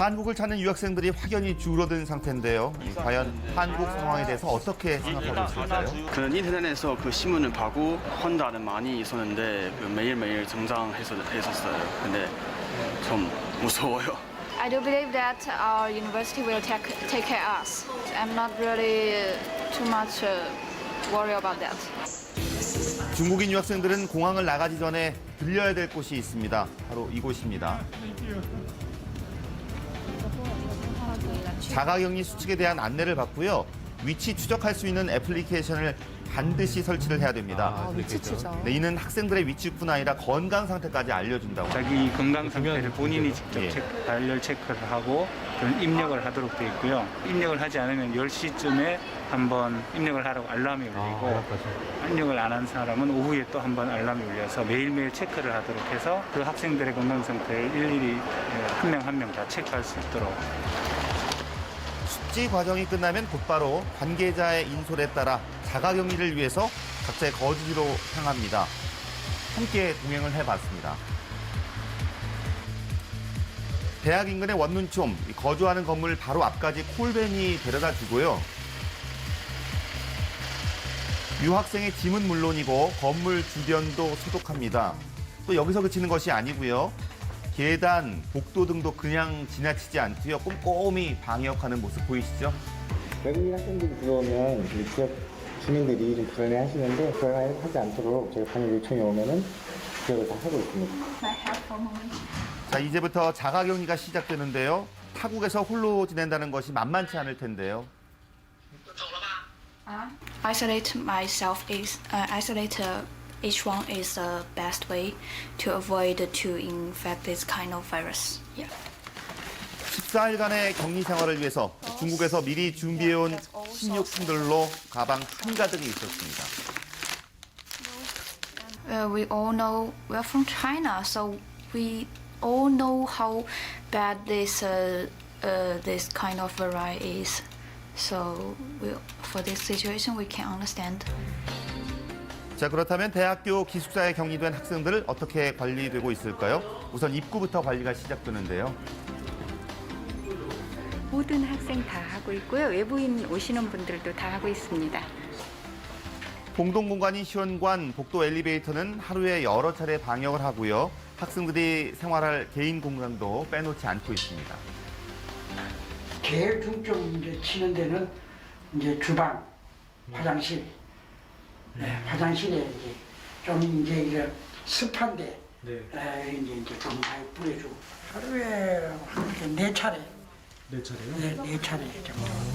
한국을 찾는 유학생들이 확연히 줄어든 상태인데요. 이 과연 한국 상황에 대해서 어떻게 생각하고 있을까요? 그 인터넷에서 그 신문을 보고 혼자는 많이 있었는데 그 매일매일 성장했었어요. 근데 좀 무서워요. I do believe that our university will take, take care of us. I'm not really too much uh, worried about that. 중국인 유학생들은 공항을 나가기 전에 들려야 될 곳이 있습니다. 바로 이곳입니다. 자가격리 수칙에 대한 안내를 받고요. 위치 추적할 수 있는 애플리케이션을 반드시 설치를 해야 됩니다. 아, 위치 추적. 네, 이는 학생들의 위치뿐 아니라 건강 상태까지 알려준다고. 자기 건강 상태를 본인이 직접 예. 체크, 발열 체크를 하고 그런 입력을 하도록 되어 있고요. 입력을 하지 않으면 10시쯤에 한번 입력을 하라고 알람이 울리고 입력을 안 한 사람은 오후에 또 한번 알람이 울려서 매일매일 체크를 하도록 해서 그 학생들의 건강 상태를 일일이 한 명 한 명 다 체크할 수 있도록 숙지 과정이 끝나면 곧바로 관계자의 인솔에 따라 자가격리를 위해서 각자의 거주지로 향합니다. 함께 동행을 해봤습니다. 대학 인근의 원룸촌, 이 거주하는 건물 바로 앞까지 콜밴이 데려다 주고요. 유학생의 짐은 물론이고 건물 주변도 소독합니다. 또 여기서 그치는 것이 아니고요. 계단, 복도 등도 그냥 지나치지 않고요. 꼼꼼히 방역하는 모습 보이시죠? 외국인 학생들이 들어오면 이 지역 주민들이 좀 불안해 하시는데 불안하지 않도록 저희 방역 요청이 오면은 기억을 다 하고 있습니다. 자, 이제부터 자가격리가 시작되는데요. 타국에서 홀로 지낸다는 것이 만만치 않을 텐데요. Isolate myself is uh, isolate uh, each one is the best way to avoid to infect this kind of virus. Yeah. 14일간의 격리 생활을 위해서 중국에서 미리 준비해온 식료품들로 가방 한가득이 있었습니다. Uh, we all know we're from China, so we all know how bad this uh, uh, this kind of variety is. So we, for this situation, we can understand. 자, 그렇다면 대학교 기숙사에 격리된 학생들을 어떻게 관리되고 있을까요? 우선 입구부터 관리가 시작되는데요. 모든 학생 다 하고 있고요. 외부인 오시는 분들도 다 하고 있습니다. 공동 공간인 시원관, 복도 엘리베이터는 하루에 여러 차례 방역을 하고요. 학생들이 생활할 개인 공간도 빼놓지 않고 있습니다. 제일 중점 이제 치는 데는 이제 주방, 화장실. 네, 화장실에 이제 좀 이제 이제 습한데 에, 이제 이제 좀 많이 뿌려주고 하루에 한 네 차례. 네 차례요? 네, 네 차례 정도.